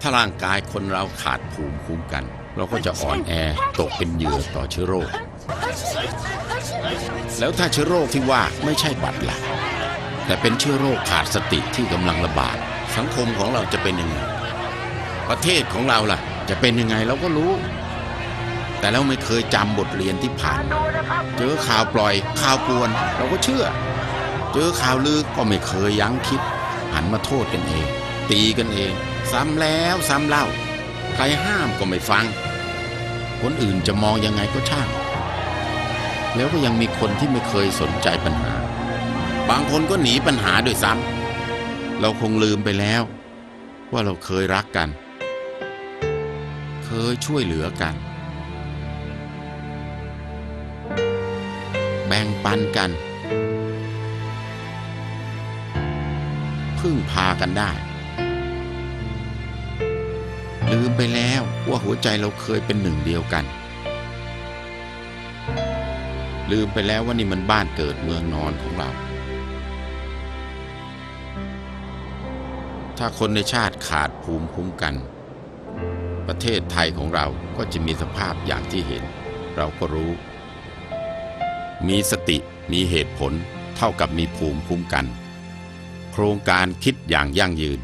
ถ้าร่างกายคนเราขาดภูมิคุ้มกัน เราก็จะอ่อนแอตกเป็นเหยื่อต่อเชื้อโรค แล้วถ้าเชื้อโรคที่ว่าไม่ใช่บัตรหลักแต่เป็นเชื้อโรคขาดสติที่กำลังระบาด สังคมของเราจะเป็นยังไง ประเทศของเราล่ะ จะเป็นยังไงเราก็รู้ แต่เราไม่เคยจำบทเรียนที่ผ่าน เจอข่าวปล่อยข่าวกวน เราก็เชื่อ เจอข่าวลือก็ไม่เคยยั้งคิด หันมาโทษกันเอง ตีกันเอง ซ้ำแล้วซ้ำเล่า ใครห้ามก็ไม่ฟัง คนอื่นจะมองยังไงก็ช่าง แล้วก็ยังมีคนที่ไม่เคยสนใจปัญหา บางคนก็หนีปัญหาด้วยซ้ำ เราคงลืมไปแล้ว ว่าเราเคยรักกัน เคยช่วยเหลือกัน แบ่งปันกันพึ่งพากันได้ ลืมไปแล้วว่าหัวใจเราเคยเป็นหนึ่งเดียวกัน ลืมไปแล้วว่านี่มันบ้านเกิดเมืองนอนของเรา ถ้าคนในชาติขาดภูมิคุ้มกัน ประเทศไทยของเราก็จะมีสภาพอย่างที่เห็น เราก็รู้ มีสติมีเหตุผลเท่ากับมีภูมิคุ้มกัน โครงการคิดอย่างยั่งยืน